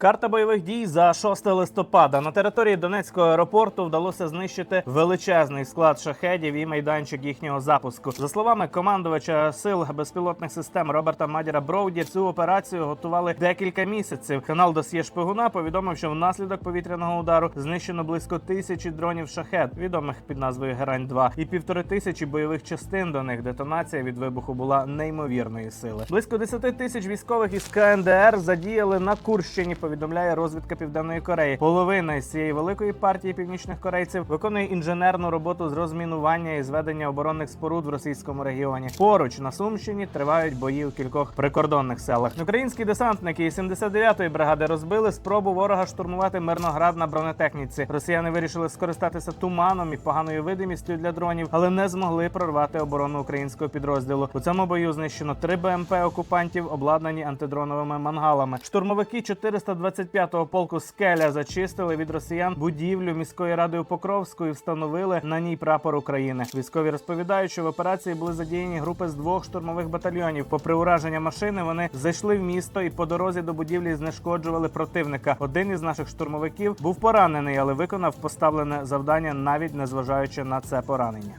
Карта бойових дій за 6 листопада на території Донецького аеропорту вдалося знищити величезний склад шахедів і майданчик їхнього запуску. За словами командувача сил безпілотних систем Роберта Мадіра Броуді, цю операцію готували декілька місяців. Канал Досьє Шпигуна повідомив, що внаслідок повітряного удару знищено близько тисячі дронів шахед, відомих під назвою Герань 2 і півтори тисячі бойових частин до них. Детонація від вибуху була неймовірної сили. Близько 10 тисяч військових із КНДР задіяли на Курщині. Повідомляє розвідка Південної Кореї. Половина з цієї великої партії північних корейців виконує інженерну роботу з розмінування і зведення оборонних споруд в російському регіоні. Поруч на Сумщині тривають бої у кількох прикордонних селах. Українські десантники із 79-ї бригади розбили спробу ворога штурмувати Мирноград на бронетехніці. Росіяни вирішили скористатися туманом і поганою видимістю для дронів, але не змогли прорвати оборону українського підрозділу. У цьому бою знищено три БМП окупантів, обладнані антидроновими мангалами. Штурмовики 425-го полку скеля зачистили від росіян будівлю міської ради у встановили на ній прапор України. Військові розповідають, що в операції були задіяні групи з двох штурмових батальйонів. Попри ураження машини, вони зайшли в місто і по дорозі до будівлі знешкоджували противника. Один із наших штурмовиків був поранений, але виконав поставлене завдання, навіть незважаючи на це поранення.